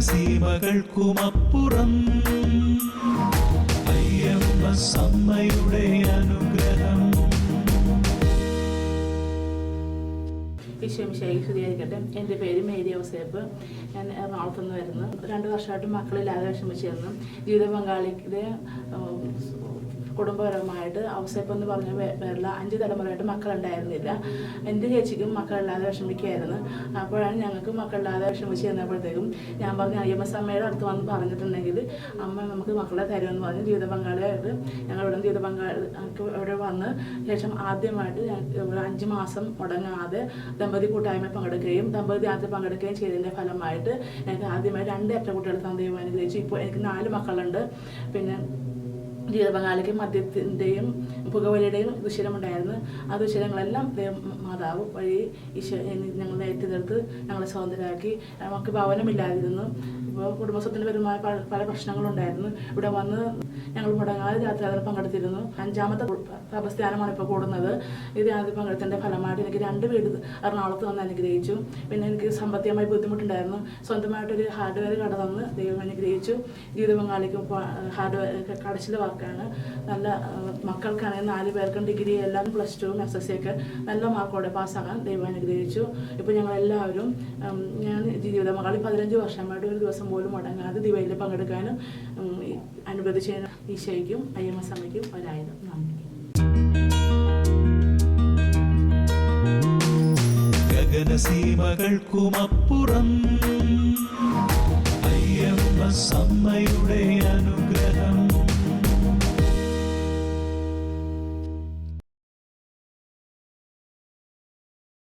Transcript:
ഗഗനസീമകൾക്കുമപ്പുറം അയ്യമ്മ സമ്മയുടെ അനുഗ്രഹം. വിശ്വം ശേഖരിക്കട്ടെ എന്റെ പേര് മേരി ഔസേപ്പ്. ഞാൻ എറണാകുളത്തുനിന്ന് വരുന്നു. രണ്ട് വർഷമായിട്ട് മക്കളില്ലാതെ വിഷമിച്ചിരുന്നു. ജീവിത പങ്കാളിയുടെ കുടുംബപരമായിട്ട് ഔസേപ്പ് എന്ന് പറഞ്ഞ പേരിൽ അഞ്ച് തലമുറയായിട്ട് മക്കളുണ്ടായിരുന്നില്ല. എന്റെ ചേച്ചിക്കും മക്കളില്ലാതെ വിഷമിക്കുകയായിരുന്നു. അപ്പോഴാണ് ഞങ്ങൾക്ക് മക്കളില്ലാതെ വിഷമിച്ച് ചെന്നപ്പോഴത്തേക്കും ഞാൻ പറഞ്ഞ അയ്യമ്മ അമ്മയുടെ അടുത്ത് വന്ന് പറഞ്ഞിട്ടുണ്ടെങ്കിൽ അമ്മ നമുക്ക് മക്കളെ തരുമെന്ന് പറഞ്ഞ് ജീവിത പങ്കാളിയായിട്ട് ഞങ്ങൾ ഇവിടെ ജീവിത പങ്കാളി ഇവിടെ വന്ന് ശേഷം ആദ്യമായിട്ട് ഇവിടെ അഞ്ച് മാസം മുടങ്ങാതെ ദമ്പതി കൂട്ടായ്മ പങ്കെടുക്കുകയും ദമ്പതി ആദ്യം പങ്കെടുക്കുകയും ചെയ്തതിന്റെ ഫലമായിട്ട് എനിക്ക് ആദ്യമായി രണ്ട് ഏറ്റ കുട്ടികൾ തന്നെ അനുഗ്രഹിച്ചു. ഇപ്പോൾ എനിക്ക് നാല് മക്കളുണ്ട്. പിന്നെ ജീവിത പങ്കാളിക്ക് മദ്യത്തിന്റെയും പുകവലിയുടെയും ദുശീലമുണ്ടായിരുന്നു ആ ദുശീലങ്ങളെല്ലാം മാതാവ് വഴി ഈശോ ഞങ്ങളെ ഏറ്റെടുത്ത് ഞങ്ങളെ സ്വതന്ത്രരാക്കി. നമുക്ക് ഭവനമില്ലാതിരുന്നു. ഇപ്പോൾ കുടുംബസ്വത്തിന്റെ പരമായ പല- പ്രശ്നങ്ങളുണ്ടായിരുന്നു. ഇവിടെ വന്ന് ഞങ്ങൾ മുടങ്ങാതെ യാത്രകൾ പങ്കെടുത്തിരുന്നു. അഞ്ചാമത്തെ തപസ്ഥാനമാണ് ഇപ്പോൾ കൂടുന്നത്. ഇത് രാത്രി പങ്കെടുത്തതിന്റെ ഫലമായിട്ട് എനിക്ക് രണ്ട് വീട് എറണാകുളത്ത് വന്ന് അനുഗ്രഹിച്ചു. പിന്നെ എനിക്ക് സാമ്പത്തികമായി ബുദ്ധിമുട്ടുണ്ടായിരുന്നു. സ്വന്തമായിട്ടൊരു ഹാർഡ്വെയർ കട തന്ന് ദൈവം അനുഗ്രഹിച്ചു. ജീവിത പങ്കാളിക്കും ഹാർഡ്വെയർ കടച്ചിൽ വർക്കാണ് നല്ല മക്കൾക്കാണെങ്കിൽ നാല് പേർക്കും ഡിഗ്രി എല്ലാം പ്ലസ് ടുവും എസ് എസ് സി ഒക്കെ നല്ല മാർക്കോടെ പാസ്സാകാൻ ദൈവം അനുഗ്രഹിച്ചു. ഇപ്പോൾ ഞങ്ങളെല്ലാവരും ഞാൻ ജീവിത മകളിൽ പതിനഞ്ച് വർഷമായിട്ട് ഒരു ദിവസം പോലും മുടങ്ങാതെ ദിവയിൽ പങ്കെടുക്കാനും അനുവദിച്ചതിന് ഈശോയ്ക്കും അയ്യമ്മ അമ്മയ്ക്കും ഒരായിരം നന്ദി. ഗഗനസീമകൾക്കുമപ്പുറം